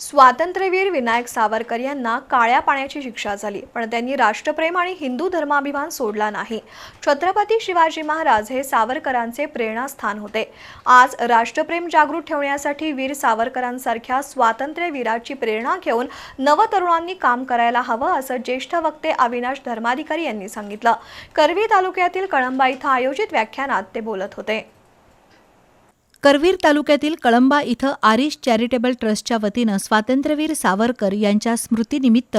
स्वातंत्र्यवीर विनायक सावरकर यांना काळ्या पाण्याची शिक्षा झाली पण त्यांनी राष्ट्रप्रेम आणि हिंदू धर्माभिमान सोडला नाही. छत्रपती शिवाजी महाराज हे सावरकरांचे प्रेरणास्थान होते. आज राष्ट्रप्रेम जागृत ठेवण्यासाठी वीर सावरकरांसारख्या स्वातंत्र्यवीराची प्रेरणा घेऊन नवतरुणांनी काम करायला हवं असं ज्येष्ठ वक्ते अविनाश धर्माधिकारी यांनी सांगितलं. करवी तालुक्यातील कळंबा इथं आयोजित व्याख्यानात ते बोलत होते. करवीर तालुक्यातील कळंबा इथं आरिश चॅरिटेबल ट्रस्टच्या वतीनं स्वातंत्र्यवीर सावरकर यांच्या स्मृतीनिमित्त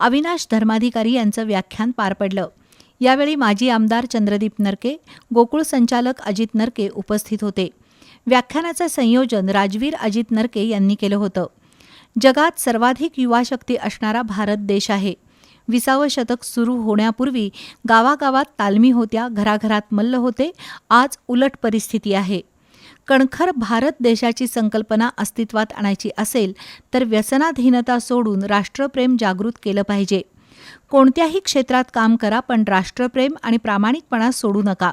अविनाश धर्माधिकारी यांचं व्याख्यान पार पडलं. यावेळी माजी आमदार चंद्रदीप नरके गोकुळ संचालक अजित नरके उपस्थित होते. व्याख्यानाचं संयोजन राजवीर अजित नरके यांनी केलं होतं. जगात सर्वाधिक युवाशक्ती असणारा भारत देश आहे. विसावं शतक सुरू होण्यापूर्वी गावागावात तालमी होत्या घराघरात मल्ल होते आज उलट परिस्थिती आहे. कणखर भारत देशाची संकल्पना अस्तित्वात आणायची असेल तर व्यसनाधीनता सोडून राष्ट्रप्रेम जागृत केलं पाहिजे. कोणत्याही क्षेत्रात काम करा पण राष्ट्रप्रेम आणि प्रामाणिकपणा सोडू नका.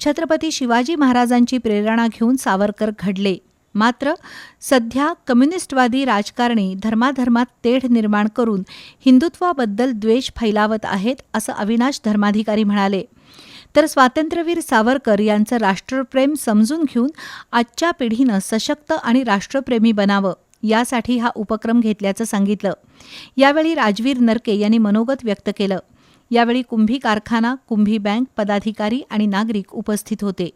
छत्रपती शिवाजी महाराजांची प्रेरणा घेऊन सावरकर घडले. मात्र सध्या कम्युनिस्टवादी राजकारणी धर्माधर्मात तेढ निर्माण करून हिंदुत्वाबद्दल द्वेष फैलावत आहेत असं अविनाश धर्माधिकारी म्हणाले. तर स्वातंत्र्यवीर सावरकर यांचं राष्ट्रप्रेम समजून घेऊन आजच्या पिढीनं सशक्त आणि राष्ट्रप्रेमी बनावं यासाठी हा उपक्रम घेतल्याचं सांगितलं. यावेळी राजवीर नरके यांनी मनोगत व्यक्त केलं. यावेळी कुंभी कारखाना कुंभी बँक पदाधिकारी आणि नागरिक उपस्थित होते.